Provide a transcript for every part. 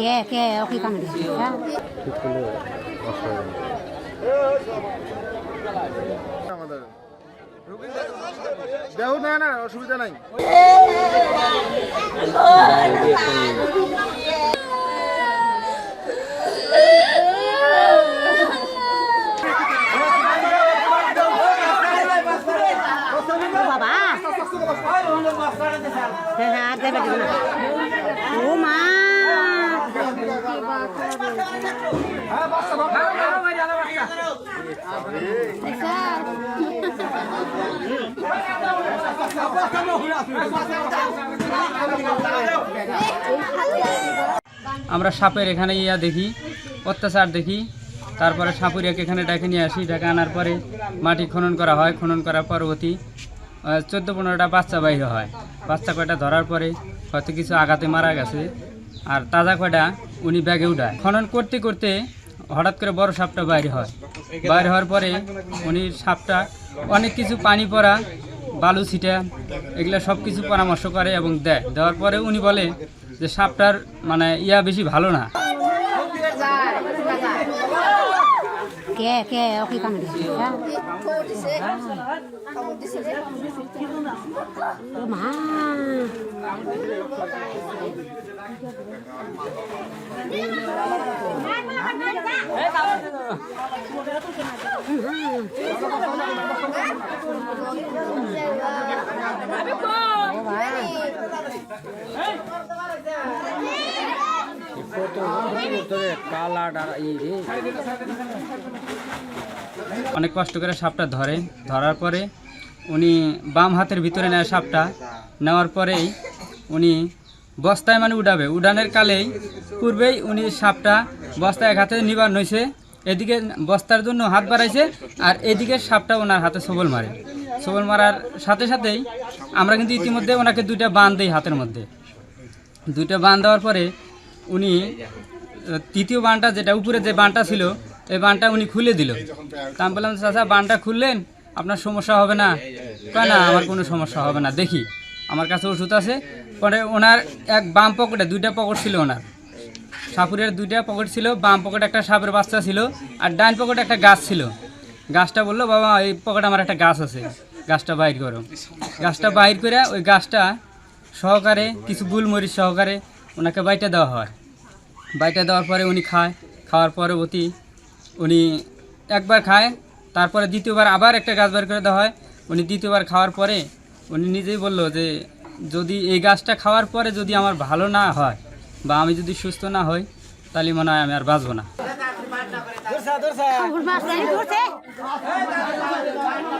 কে কে ওকে। আমাদের দেহ না না অসুবিধা নাই। বাবা। হ্যাঁ হ্যাঁ আর দেবে দেবে না। ও মা। আমরা সাপের এখানে ইয়া দেখি, অত্যাচার দেখি, তারপরে সাপুরিয়াকে এখানে ডেকে নিয়ে আসি, ডেকে আনার পরে মাটি খনন করা হয়, খনন করার পরবর্তী চোদ্দ পনেরোটা বাচ্চা বাইরে হয়। বাচ্চা কয়টা ধরার পরে হয়তো কিছু আঘাতে মারা গেছে। আর তাজা কয়টা উনি ব্যাগে উঠায়। খনন করতে করতে হঠাৎ করে বড় সাপটা বাইরে হয়। বাইরে হওয়ার পরে উনি সাপটা অনেক কিছু পানি পড়া, বালু ছিটা, এগুলো সব কিছু পরামর্শ করে এবং দেয়। দেওয়ার পরে উনি বলে যে সাপটার মানে ইয়া বেশি ভালো না। কে কে ওকে কামড় দিছে হ্যাঁ ও মা অনেক কষ্ট করে সাপটা ধরে। ধরার পরে উনি বাম হাতের ভিতরে নেয় সাপটা। নেওয়ার পরেই উনি বস্তায় মানে উডাবে। উড়ানের কালেই পূর্বেই উনি সাপটা বস্তায় হাতে নিবার নইছে, এদিকে বস্তার জন্য হাত বাড়াইছে আর এদিকে সাপটা ওনার হাতে সবল মারে। সবল মারার সাথে সাথেই আমরা কিন্তু ইতিমধ্যে ওনাকে দুইটা বান দিই হাতের মধ্যে। দুইটা বান দেওয়ার পরে উনি তৃতীয় বানটা যেটা উপরে যে বানটা ছিল এই বানটা উনি খুলে দিল। তা আমি বললাম চাচা বানটা খুললেন? আপনার সমস্যা হবে না? কয় না আমার কোনো সমস্যা হবে না। দেখি আমার কাছে ওষুধ আছে। পরে ওনার এক বাম পকেটে দুইটা পকেট ছিল ওনার। সাপুরের দুইটা পকেট ছিল বাম পকেটে একটা সাপের বাচ্চা ছিল আর ডান পকেটে একটা গাছ ছিল। গাছটা বলল বাবা এই পকেটে আমার একটা গাছ আছে। গাছটা বাইর করো। গাছটা বাইর করে ওই গাছটা সহকারে কিছু গুলমরিচ সহকারে ওনাকে বাইটা দেওয়া হয়। বাইটা দেওয়ার পরে উনি খায়। খাওয়ার পরবর্তী উনি একবার খায় তারপরে দ্বিতীয়বার আবার একটা গাছ বের করে দেওয়া হয়। উনি দ্বিতীয়বার খাওয়ার পরে উনি নিজেই বলল যে যদি এই গাছটা খাওয়ার পরে যদি আমার ভালো না হয় বা আমি যদি সুস্থ না হই তাহলে মনে হয় আমি আর বাঁচবো না ওর মাছ নাই ধরছে কানা দে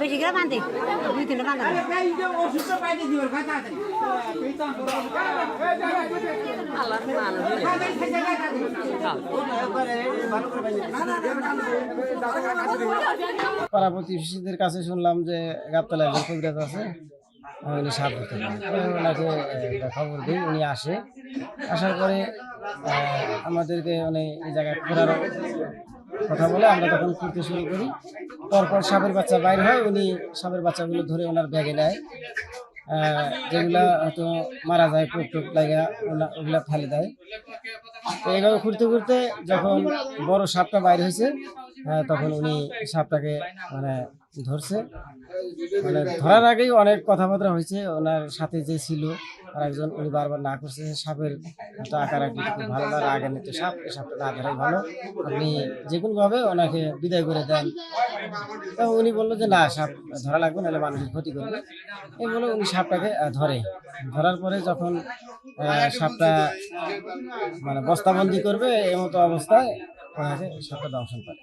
বেশি করে বাঁধে দুই তিনটা বাঁধা পাড়া কাছে শুনলাম যে গাবতলা একজন কবিরাজ আছে উনি সাপ ধরতে ওনাকে খবর দিই, উনি আসে। আসার পরে আমাদেরকে উনি এই জায়গায় ঘোরার কথা বলে আমরা তখন ঘুরতে শুরু করি। পরপর সাপের বাচ্চা বাইর হয়, উনি সাপের বাচ্চাগুলো ধরে ওনার ব্যাগে নেয়। যেগুলা হয়তো মারা যায়, পোক টোক লাগা ওগুলা ফেলে দেয়। তো এইভাবে ঘুরতে ঘুরতে যখন বড় সাপটা বাইর হয়েছে তখন উনি সাপটাকে মানে ধরছে। মানে ধরার আগেই অনেক কথাবার্তা হয়েছে। ওনার সাথে যে ছিল আর একজন উনি বারবার না করছে সাপের একটা আকার খুব ভালো না? আগে নিতে সাপ সাপটা না ধরাই ভালো। আপনি যে কোনোভাবে ওনাকে বিদায় করে দেন। তো উনি বলল যে, না, সাপ ধরা লাগবে, নাহলে মানুষের ক্ষতি করবে। এই বলে উনি সাপটাকে ধরে। ধরার পরে যখন সাপটা মানে বস্তাবন্দি করবে এই মতো অবস্থায় সাপটা দংশন করে।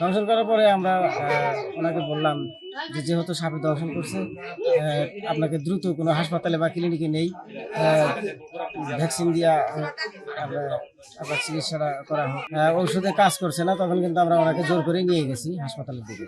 দংশন করার পরে আমরা ওনাকে বললাম যে, যেহেতু সাপে দংশন করছে আপনাকে দ্রুত কোনো হাসপাতালে বা ক্লিনিকে নেই ভ্যাকসিন দিয়া আপনার চিকিৎসাটা করা হোক। ওষুধে কাজ করছে না, তখন কিন্তু আমরা ওনাকে জোর করে নিয়ে গেছি হাসপাতালের দিকে।